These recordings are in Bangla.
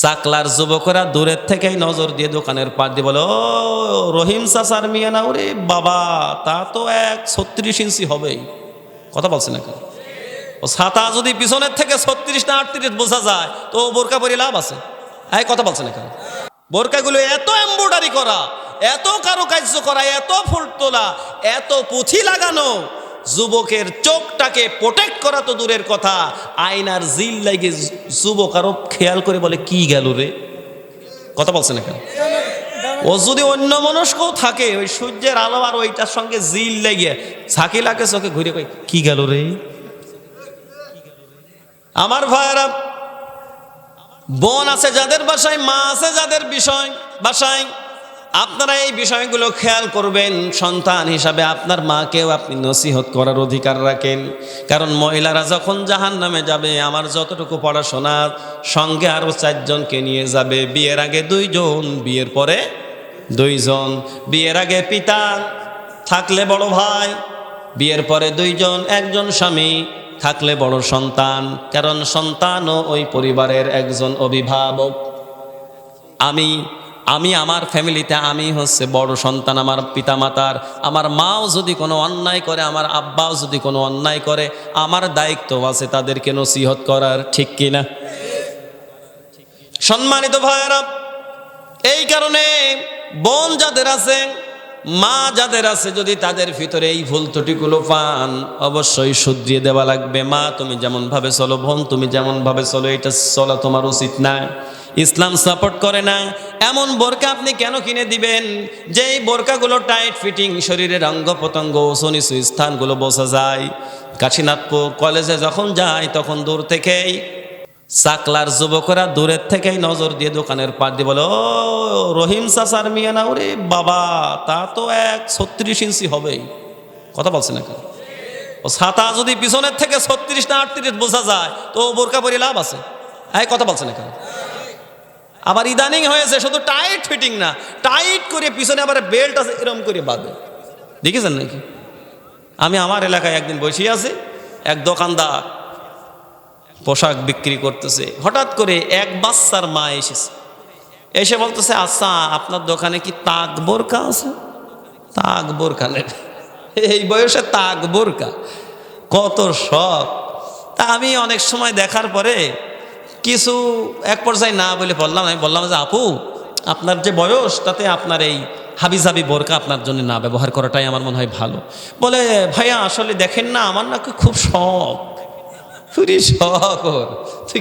চাকলার যুবকরা দূরের থেকেই নজর দিয়ে দোকানের পার দিয়ে বলে, ও, রহিম সাসার মিয়া না ওরে বাবা, তা তো এক ছত্রিশ ইঞ্চি হবেই। কথা বলছে না কেন ও, ছাতা যদি পিছনের থেকে ছত্রিশ না আটত্রিশ বোঝা যায়, তো বোরকা পরে লাভ আছে। হ্যাঁ কথা বলছে না বোরকাগুলো এত এম্ব্রয়ডারি করা, এত কারুকার্য করা, এত ফুল তোলা, এত পুঁথি লাগানো যুবকের চোখটাকে প্রোটেক্ট করা তো দূরের কথা। আয়নার জিল লাগে যুবক আরও খেয়াল করে বলে, কি গেল রে? কথা বলছে না কেন? ও যদি অন্য মনস্কও থাকে, ওই সূর্যের আলো আর ওইটার সঙ্গে জিল লেগে ছাকি লাগে চোখে ঘুরে কই কি গেল রে? আমার ভাইয়েরা, বোন আছে যাদের বাসায়, মা আছে যাদের বিষয়, বাসায়। আপনারা এই বিষয়গুলো খেয়াল করবেন, সন্তান হিসাবে আপনার মাকেও আপনি নসিহত করার অধিকার রাখেন। কারণ মহিলারা যখন জাহান নামে যাবে, আমার যতটুকু পড়াশোনা, সঙ্গে আরও চারজনকে নিয়ে যাবে। বিয়ের আগে দুইজন, বিয়ের পরে দুইজন। বিয়ের আগে পিতা থাকলে বড় ভাই, বিয়ের পরে দুইজন। একজন স্বামী থাকলে বড় সন্তান, কারণ সন্তানও ওই পরিবারের একজন অভিভাবক। আমি আমি আমার ফ্যামিলিতে আমি হচ্ছে বড় সন্তান, আমার পিতামাতার, আমার মাও যদি কোনো অন্যায় করে, আমার আব্বাও যদি কোনো অন্যায় করে, আমার দায়িত্ব আছে তাদেরকে নসিহত করার, ঠিক কিনা সম্মানিত ভাইয়েরা, এই কারণে বোন যাদের আছে, মা যাদের আছে, যদি তাদের ভিতরে এই ভুল ত্রুটিগুলো পান, অবশ্যই শুধরিয়ে দেওয়া লাগবে। মা, তুমি যেমন ভাবে চলো, বোন, তুমি যেমন ভাবে চলো, এটা চলা তোমার উচিত না। ইসলাম সাপোর্ট করে না। এমন বোরকা আপনি কেন কিনে দিবেন? যে এই বোরকাগুলো টাইট ফিটিং শরীরের অঙ্গ প্রত্যঙ্গ সনিসু স্থানগুলো বোঝা যায়। কাশীনাথপুর কলেজে যখন যায় তখন দূর থেকেই চাকলার যুবকরা দূরের থেকেই নজর দিয়ে দোকানের পার দিয়ে বলে, ও রহিম সাসার মিয়া না ওরে বাবা, তা তো এক ছত্রিশ ইঞ্চি হবেই। কথা বলছে না কেন? ও ছাতা যদি পিছনের থেকে ছত্রিশ না আটত্রিশ বোঝা যায়, তো বোরকা পরে লাভ আছে। হ্যাঁ কথা বলছে না কেন? আবার ইদানিং হয়েছে, শুধু টাইট ফিটিং না টাইট করে পিছনে আবার বেল্ট আছে এরকম করে বাঁধে। দেখেছেন নাকি? আমি আমার এলাকায় একদিন বসে আছি, এক দোকানদার পোশাক বিক্রি করতেছে, হঠাৎ করে এক বাচ্চার মা এসেছে। এসে বলতেছে আচ্ছা আপনার দোকানে কি তাক বোরকা আছে? তাক বোরকা নেই। এই বয়সে তাক বোরকা, কত শখ। তা আমি অনেক সময় দেখার পরে কিছু এক পর্যায়ে না বলে বললাম, আমি বললাম যে, আপু, আপনার যে বয়স, তাতে আপনার এই হাবিজাবি বোরকা আপনার জন্য না ব্যবহার করাটাই আমার মনে হয় ভালো। বলে, ভাইয়া, আসলে দেখেন না, আমার নাকি খুব শখ। পুরি শখ ওর।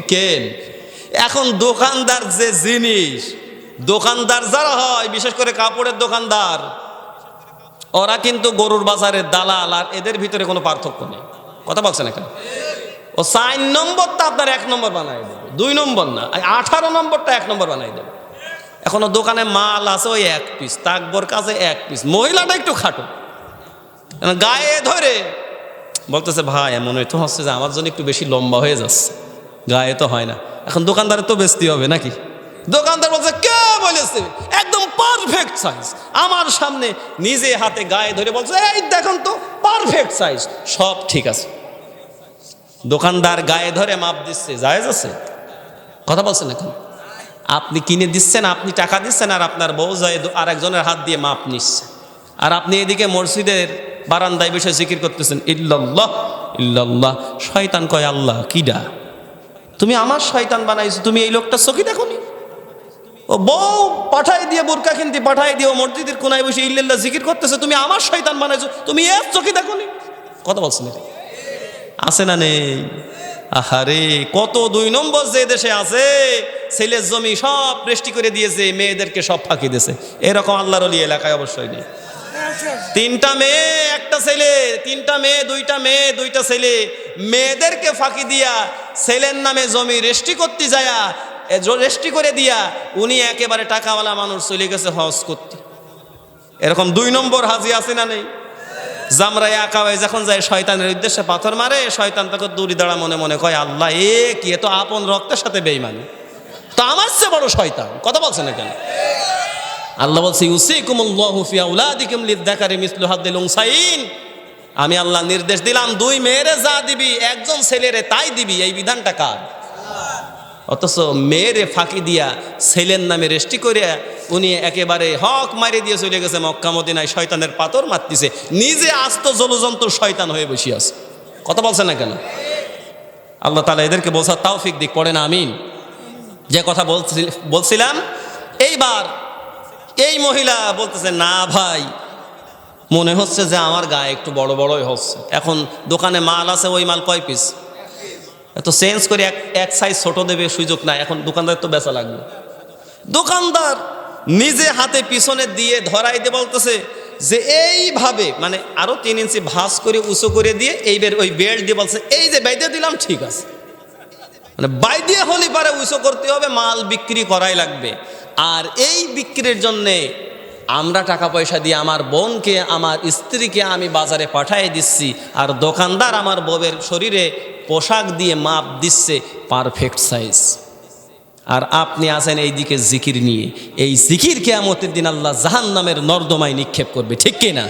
কেন? এখন দোকানদার যে জিনিস, দোকানদার যারা হয়, বিশেষ করে কাপড়ের দোকানদার, ওরা কিন্তু গরুর বাজারের দালাল আর এদের ভিতরে কোনো পার্থক্য নেই। কথা বলছেন এখানে? ও চার নম্বরটা আপনার এক নম্বর বানাই দেবে দুই নম্বর না আঠারো নম্বরটা এক নম্বর বানাই দেবে। এখনও দোকানে মাল আছে ওই এক পিস তাকবর কাছে এক পিস মহিলাটা একটু খাটো। গায়ে ধরে, বলতেছে, ভাই, এমন তো হচ্ছে যে আমার জন্য একটু বেশি লম্বা হয়ে যাচ্ছে। গায়ে তো হয় না। এখন দোকানদারে তো বেচতে হবে নাকি? দোকানদার বলছে কে বলেছে? একদম পারফেক্ট সাইজ আমার সামনে নিজে হাতে গায়ে ধরে বলছে, এই দেখুন তো পারফেক্ট সাইজ সব ঠিক আছে। দোকানদার গায়ে ধরে মাপ দিচ্ছে, জায়েজ আছে? কথা বলছেন এখন? আপনি কিনে দিচ্ছেন, আপনি টাকা দিচ্ছেন, আর আপনার বউ যায় আর একজনের হাত দিয়ে মাপ নিচ্ছে। আর আপনি এদিকে মসজিদের বারান্দায় বসে জিকির করতেছেন, ইল্লাল্লাহ ইল্লাল্লাহ, শয়তান কয় আল্লাহ কিডা তুমি আমার শয়তান বানাইছো, তুমি এই লোকটা চকি দেখনি ও বউ পাঠাই দিয়ে, বোরকা কিনতে পাঠাই দিয়ে মসজিদের কোনায় বসে ইল্লাল্লাহ জিকির করতেছে, তুমি আমার শয়তান বানাইছো, তুমি এর চকি দেখনি কথা বলছেন? আছে না নেই? আহারে, কত দুই নম্বর যে দেশে আছে, ছেলের জমি সব বৃষ্টি করে দিয়েছে, মেয়েদেরকে সব ফাঁকি দিয়েছে। এরকম আল্লাহর অলি এলাকায় অবশ্যই নেই। তিনটা মেয়ে, একটা ছেলে, তিনটা মেয়ে, দুইটা মেয়ে, দুইটা ছেলে। মেয়েদেরকে ফাঁকি দিয়া ছেলের নামে জমি রেস্টি করতে যায়া রেস্টি করে দিয়া উনি একেবারে টাকাওয়ালা মানুষ চলে গেছে হজ করতে। এরকম দুই নম্বর হাজি আছে না নেই? জামরাই আঁকা হয়ে যখন যায়, শয়তানের উদ্দেশ্যে পাথর মারে, শয়তান তাকে দূরি দাঁড়া মনে মনে কয়, আল্লাহ, এ কি, এ তো আপন রক্তের সাথে বেইমানি তো আমার চেয়ে বড় শয়তান। কথা বলছে না কেন? আল্লাহ বলছে আমি আল্লাহ নির্দেশ দিলাম, দুই মেয়েরে যা দিবি, একজন ছেলেরে তাই দিবি, এই বিধানটা কার? অথচ মেয়েরে ফাঁকি দিয়া ছেলের নামে রেস্টি করিয়া উনি একেবারে হক মারি দিয়ে চলে গেছে মক্কা মদিনায়, শয়তানের পাথর মারতিছে। নিজে আস্ত জলযন্ত্র শয়তান হয়ে বসে আছে। কথা বলছে না কেন? আল্লাহ তালা এদেরকে বোঝার তাওফিক দিক পড়ে না আমিন। যে কথা বলছি বলছিলাম, এইবার এই মহিলা বলতেছে, না ভাই, মনে হচ্ছে যে আমার গায়ে একটু বড় বড়ই হচ্ছে। এখন দোকানে মাল আছে, ওই মাল কয় পিস এত চেঞ্জ করে এক এক সাইজ ছোট দেবে সুযোগ নাই, এখন দোকানদার তো বেচা লাগবে। দোকানদার নিজে হাতে পিছনে দিয়ে ধরাই দিয়ে বলতেছে যে এইভাবে মানে আরও তিন ইঞ্চি ভাঁজ করে উঁচু করে দিয়ে এইবার ওই বেল্ট দিয়ে বলছে, এই যে বেঁধে দিলাম, ঠিক আছে। মানে দিয়ে হলে পারে উঁচু করতে হবে, মাল বিক্রি করাই লাগবে। আর এই বিক্রির জন্যে আমরা টাকা পয়সা দিয়ে আমার বোনকে, আমার স্ত্রীকে আমি বাজারে পাঠিয়ে দিচ্ছি, আর দোকানদার আমার বউয়ের শরীরে পোশাক দিয়ে মাপ দিচ্ছে পারফেক্ট সাইজ আর আপনি আছেন এই দিকে জিকির নিয়ে। এই জিকির কেয়ামতের দিন আল্লাহ জাহান নামের নর্দমায় নিক্ষেপ করবে, ঠিক কি না?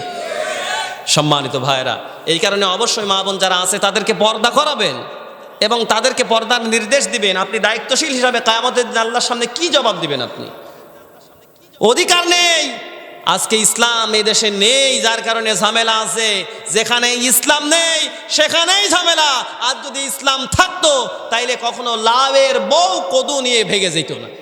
সম্মানিত ভাইরা এই কারণে অবশ্যই মা বোন যারা আছে, তাদেরকে পর্দা করাবেন এবং তাদেরকে পর্দার নির্দেশ দিবেন। আপনি দায়িত্বশীল হিসাবে কায়ামতের দিন আল্লাহর সামনে কি জবাব দিবেন আপনি? অধিকার নেই। আজকে ইসলাম এই দেশে নেই, যার কারণে ঝামেলা আছে। যেখানে ইসলাম নেই, সেখানেই ঝামেলা। আর যদি ইসলাম থাকতো, তাইলে কখনো লাভের বউ কদু নিয়ে ভেগে যেত না।